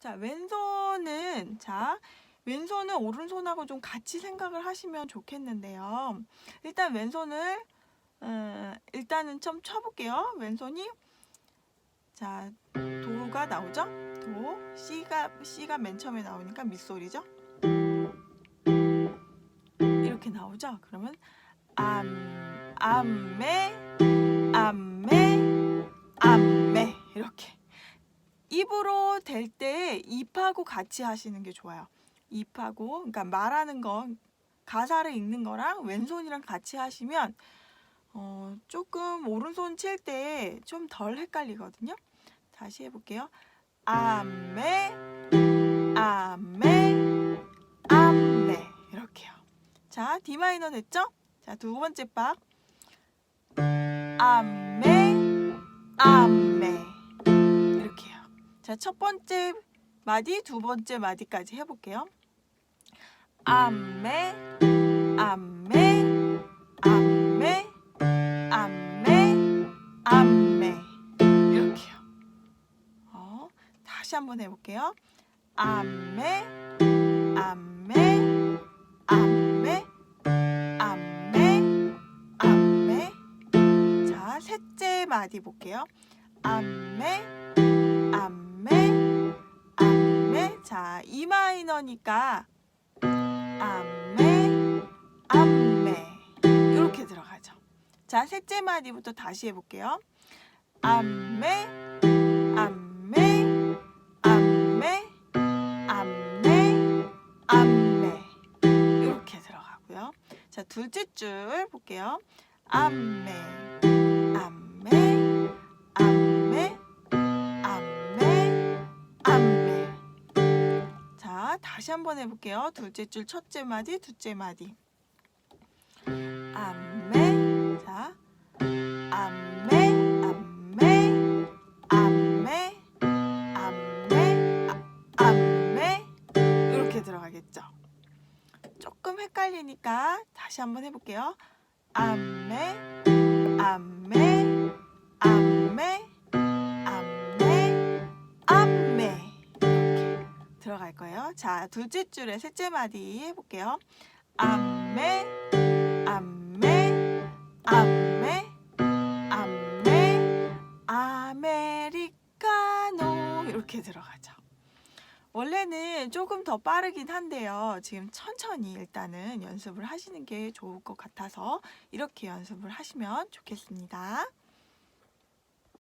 자, 왼손은 자, 왼손은 오른손하고 좀 같이 생각을 하시면 좋겠는데요. 일단 왼손을 음, 일단은 좀 쳐볼게요. 왼손이 자 도가 나오죠? 도 C가 C가 맨 처음에 나오니까 밑소리죠? 이렇게 나오죠? 그러면 암 암매 암매 이렇게 입으로 될 때 입하고 같이 하시는 게 좋아요. 입하고 그러니까 말하는 거 가사를 읽는 거랑 왼손이랑 같이 하시면 어, 조금 오른손 칠 때 좀 덜 헷갈리거든요. 다시 해볼게요. 암매, 암매, 암매 이렇게요. 자, D 마이너 됐죠? 자, 두 번째 박. 암매 이렇게요. 자, 첫 번째 마디, 두 번째 마디까지 해볼게요. 암매, 암매, 암매, 암매, 암매 이렇게요. 어, 다시 한번 해볼게요. 암매, 암매, 암매, 암매, 암매. 자, 셋째 마디 볼게요. 암매, 마이너니까 암매, 암매. 이렇게 들어가죠. 자, 셋째 마디부터 다시 해볼게요. 암매, 암매, 암매, 암매, 암매. 이렇게 들어가고요. 자, 둘째 줄 볼게요. 암매, 다시 한번 해볼게요. 둘째 줄 첫째 마디, 둘째 마디. 암매, 자, 암매, 암매, 암매, 암매, 아, 암매 이렇게 들어가겠죠. 조금 헷갈리니까 다시 한번 해볼게요. 암매, 암매, 들어갈 거예요. 자, 둘째 줄에 셋째 마디 해볼게요. 암매, 암매, 암매, 암매, 아메리카노 이렇게 들어가죠. 원래는 조금 더 빠르긴 한데요. 지금 천천히 일단은 연습을 하시는 게 좋을 것 같아서 이렇게 연습을 하시면 좋겠습니다.